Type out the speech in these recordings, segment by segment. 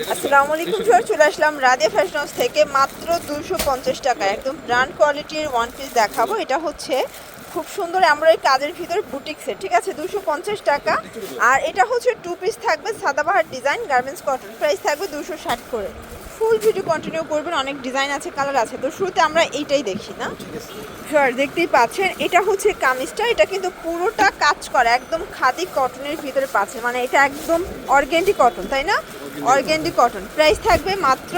আসসালামু আলাইকুম স্যার চলে আসলাম রাধে ফ্যাশন হাউস থেকে মাত্র দুশো পঞ্চাশ টাকা। একদম ব্র্যান্ড কোয়ালিটির ওয়ান পিস দেখাবো। এটা হচ্ছে খুব সুন্দর আমরা এই কাজের ভিতর বুটিক সেট ঠিক আছে? দুশো পঞ্চাশ টাকা। আর এটা হচ্ছে টু পিস থাকবে, Sadabahar design garments cotton price থাকবে দুশো ষাট করে। ফুল ভিডিও কন্টিনিউ করবেন, অনেক ডিজাইন আছে কালার আছে। তো শুরুতে আমরা এইটাই দেখি, না? স্যার দেখতেই পাচ্ছেন, এটা হচ্ছে কামিজটা। এটা কিন্তু পুরোটা কাজ করা, একদম খাদি কটনের ভিতরে পাচ্ছেন। মানে এটা একদম অর্গেন্ডি কটন তাই না? Organdie cotton. প্রাইস থাকবে মাত্র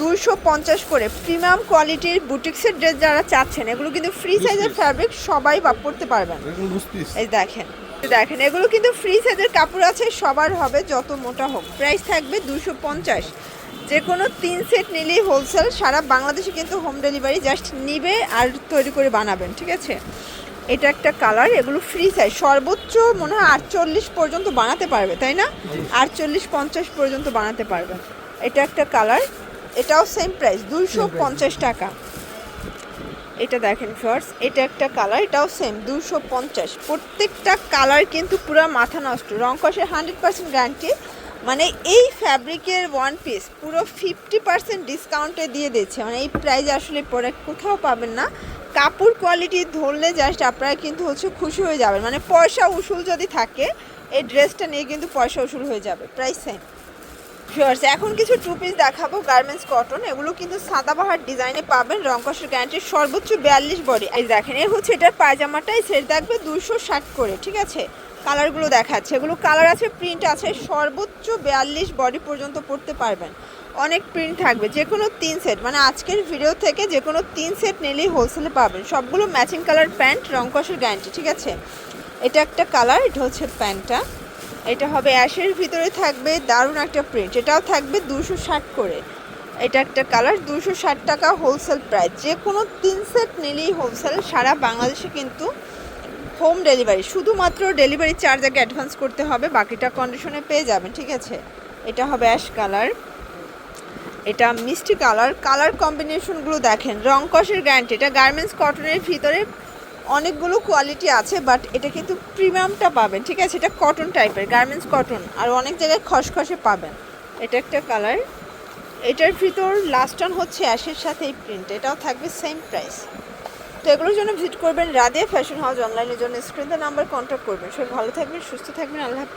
দুশো পঞ্চাশ করে। প্রিমিয়াম কোয়ালিটির বুটিক্সের ড্রেস যারা চাচ্ছেন এগুলো কিন্তু ফ্রি সাইজের ফ্যাব্রিক সবাই বা পড়তে পারবেন। এই দেখেন দেখেন এগুলো কিন্তু ফ্রি সাইজের কাপড় আছে সবার হবে যত মোটা হোক। প্রাইস থাকবে দুশো পঞ্চাশ। যে কোনো তিন সেট নিলেই হোলসেল সারা বাংলাদেশে কিন্তু হোম ডেলিভারি জাস্ট নিবে আর তৈরি করে বানাবেন ঠিক আছে? এটা একটা কালার এগুলো ফ্রি সাইজ সর্বোচ্চ মনে হয় আটচল্লিশ পর্যন্ত বানাতে পারবে তাই না? আটচল্লিশ পঞ্চাশ পর্যন্ত বানাতে পারবে। এটা একটা কালার এটাও সেম প্রাইস দুইশো পঞ্চাশ টাকা। এটা দেখেন ফার্স্ট এটা একটা কালার এটাও সেম দুশো পঞ্চাশ। প্রত্যেকটা কালার কিন্তু পুরো মাথা নষ্ট। রং কষের হান্ড্রেড পার্সেন্ট গ্যারান্টি মানে এই ফ্যাব্রিকের ওয়ান পিস পুরো ফিফটি পার্সেন্ট ডিসকাউন্টে দিয়ে দিচ্ছে মানে এই প্রাইজে আসলে প্রোডাক্ট কোথাও পাবেন না। কাপড় কোয়ালিটি ধরলে জাস্ট আপনারা কিন্তু হচ্ছে খুশি হয়ে যাবেন। মানে পয়সা উসুল যদি থাকে, এই ড্রেসটা নিয়ে কিন্তু পয়সা উসুল হয়ে যাবে। প্রাইস সেম শিওর্স এখন কিছু টু পিস দেখাবো গার্মেন্টস কটন এগুলো কিন্তু সাদাবাহার ডিজাইনে পাবেন রংকসের গ্যারান্টি সর্বোচ্চ বিয়াল্লিশ বডি এই দেখেন এই হচ্ছে এটার পায়জামাটাই, সেট থাকবে দুশো ষাট করে, ঠিক আছে? কালারগুলো দেখাচ্ছে, এগুলো কালার আছে প্রিন্ট আছে, সর্বোচ্চ বিয়াল্লিশ বডি পর্যন্ত পড়তে পারবেন। অনেক প্রিন্ট থাকবে যে কোনো তিন সেট মানে আজকের ভিডিও থেকে যে কোনো তিন সেট নিলেই হোলসেলে পাবেন। সবগুলো ম্যাচিং কালার প্যান্ট রংকসের গ্যারান্টি ঠিক আছে? এটা একটা কালার এটা হচ্ছে প্যান্টটা এটা হবে অ্যাশের ভিতরে থাকবে দারুণ একটা প্রিন্ট এটাও থাকবে দুশো ষাট করে। এটা একটা কালার দুশো ষাট টাকা হোলসেল প্রাইস যে কোনো তিন সেট নিলেই হোলসেল সারা বাংলাদেশে কিন্তু হোম ডেলিভারি শুধুমাত্র ডেলিভারি চার্জ আগে অ্যাডভান্স করতে হবে, বাকিটা কন্ডিশনে পেয়ে যাবেন, ঠিক আছে? এটা হবে অ্যাশ কালার এটা মিষ্টি কালার কালার কম্বিনেশনগুলো দেখেন। রং কষের গ্যারান্টি এটা গার্মেন্টস কটনের ভিতরে অনেকগুলো কোয়ালিটি আছে বাট এটা কিন্তু প্রিমিয়ামটা পাবেন, ঠিক আছে? এটা কটন টাইপের গার্মেন্টস কটন আর অনেক জায়গায় খসখসে পাবেন। এটা একটা কালার এটার ভিতর লাস্ট অন হচ্ছে অ্যাশের সাথে এই প্রিন্ট এটাও থাকবে সেম প্রাইস তো এগুলোর জন্য ভিজিট করবেন রাধে ফ্যাশন হাউস অনলাইনের জন্য স্ক্রিন নাম্বার কন্ট্যাক্ট করবেন। সবাই ভালো থাকবেন, সুস্থ থাকবেন, আল্লাহ হাফেজ।